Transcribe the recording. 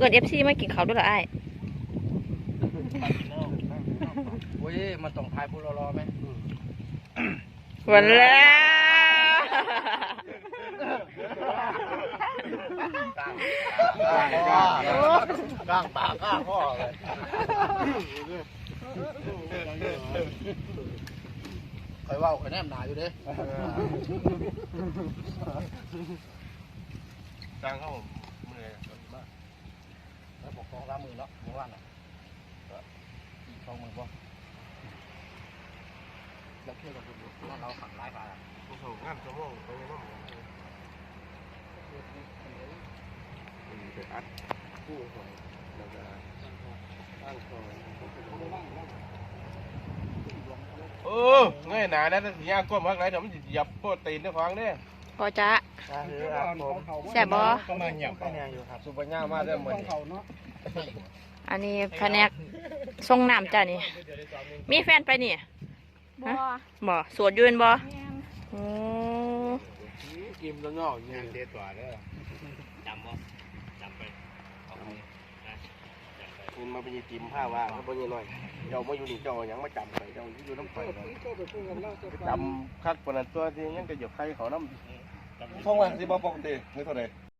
เอินเอฟซีมากินข้าวด้วยเหรอไอ้ายโอ้ยมันต้องทายผู้รอๆไหมวันแล้วก้างปากก้างพ่อเลยคอยว่าคอยแนมหนาอยู่เด้สร้างเขาเมื่อยมากแล้วปกครองรับมือเนาะเมื่อวานน่ะก็อีกสองมือป่แล้วเที่ยวกับคุณเราขังไล่ปลาผู้ส่งงานชั่วโมงไปยังมั่งไปอัดผู้ส่งแล้วก็ตั้งคอยเออเงยหนาได้แต่สียางก้มมากไรเดี๋ยวมันหยับโคตรตีนเจ้าของเนี่ย พอจ้าแซ่บบ่ก็มาเหยียบไปเนี่ยอยู่ครับสุปัญญามาได้เหมือนอันนี้แผนกทรงน้ำจ้านี่ มีแฟนไปนี่บ่บ่สวดอยืนบ่แม่นโอ้อิ่มแล้วงอกอยู่เด็ดกว่าเด้อจำบ่จำไป มันมาเป็นจิมผ้าว่าเขาเป็นยังไงเจ้ามาอยู่นี่เจ้าอย่างมาจำไปเจ้าอยู่น้ำไฟจำคักปนันตัวที่ยังก็หยบใครเขาน้ำช่องวันสิบ่ปกติไม่เท่าไหร่